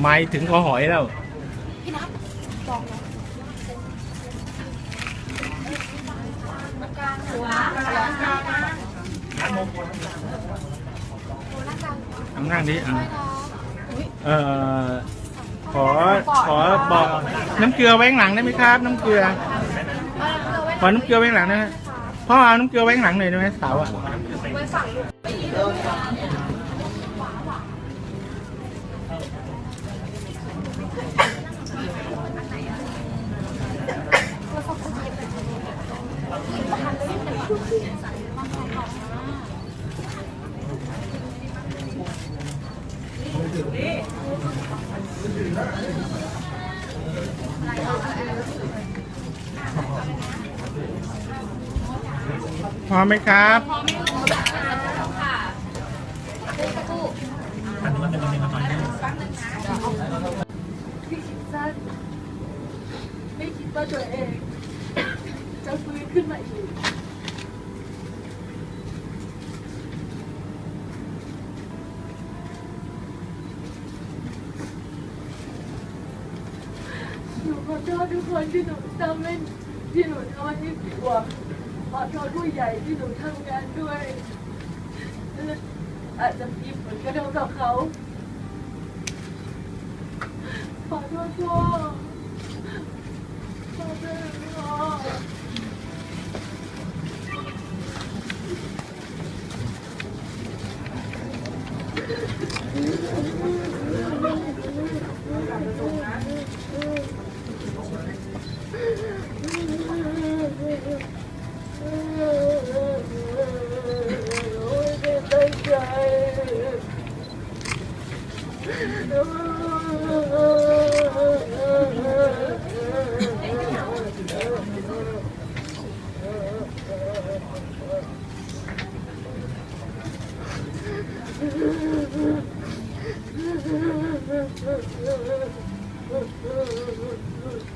ไม่ถึงคอหอยแล้วทำนั่งนี้อะเอ่อขอขอบอกน้ำเกลือไว้ข้างหลังได้ไหมครับ น้ำเกลือขอน้ำเกลือไว้ข้างหลังนะพ่อเอาน้ำเกลือไว้ข้างหลังหน่อยได้ไหมสาวอะ พร้อมไหมครับไม่คิดว่าตัวเอง จะฟื้นขึ้นมาอีก ขอโทษทุกคนที่หนูทำเล่นที่หนูทำให้ผิดหวังขอโทษผู้ใหญ่ที่หนูทำงานด้วยอาจจะมีผลกระทบต่อเขา ขอโทษพ่อขอโทษพ่ออืม